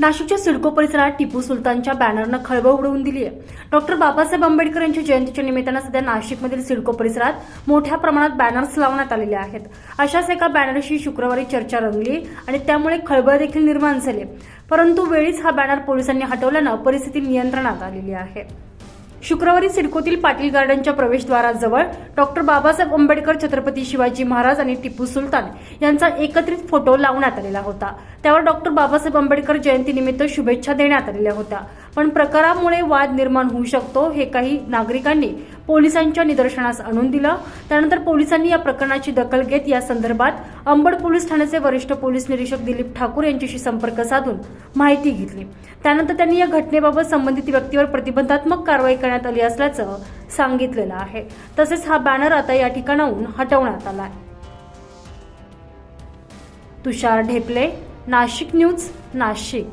नाशिकच्या सिडको परिसरात टिपू सुलतानच्या बॅनरनं खळबळ उडवून दिली आहे डॉक्टर बाबासाहेब आंबेडकर यांच्या जयंतीच्या निमित्तानं सध्या नाशिकमधील सिडको परिसरात मोठ्या प्रमाणात बॅनर्स लावण्यात आलेले आहेत. अशाच एका बॅनरशी शुक्रवारी चर्चा रंगली आणि त्यामुळे खळबळ देखील निर्माण झाली. परंतु वेळीच हा बॅनर पोलिसांनी हटवल्यानं परिस्थिती नियंत्रणात आलेली आहे. शुक्रवारी सिडकोतील पाटील गार्डनच्या प्रवेशद्वाराजवळ डॉक्टर बाबासाहेब आंबेडकर छत्रपती शिवाजी महाराज आणि टिपू सुलतान यांचा एकत्रित फोटो लावण्यात आलेला होता. त्यावर डॉक्टर बाबासाहेब आंबेडकर जयंतीनिमित्त शुभेच्छा देण्यात आलेल्या होत्या. पण प्रकारामुळे वाद निर्माण होऊ शकतो हे काही नागरिकांनी पोलिसांच्या निदर्शनास आणून दिलं. त्यानंतर पोलिसांनी या प्रकरणाची दखल घेत या संदर्भात अंबड पोलीस ठाण्याचे वरिष्ठ पोलीस निरीक्षक दिलीप ठाकूर यांच्याशी संपर्क साधून माहिती घेतली. त्यानंतर त्यांनी या घटनेबाबत संबंधित व्यक्तीवर प्रतिबंधात्मक कारवाई करण्यात आली असल्याचं सांगितलेलं आहे. तसेच हा बॅनर आता या ठिकाणाहून हटवण्यात आला तुषार ढेपले नाशिक न्यूज नाशिक.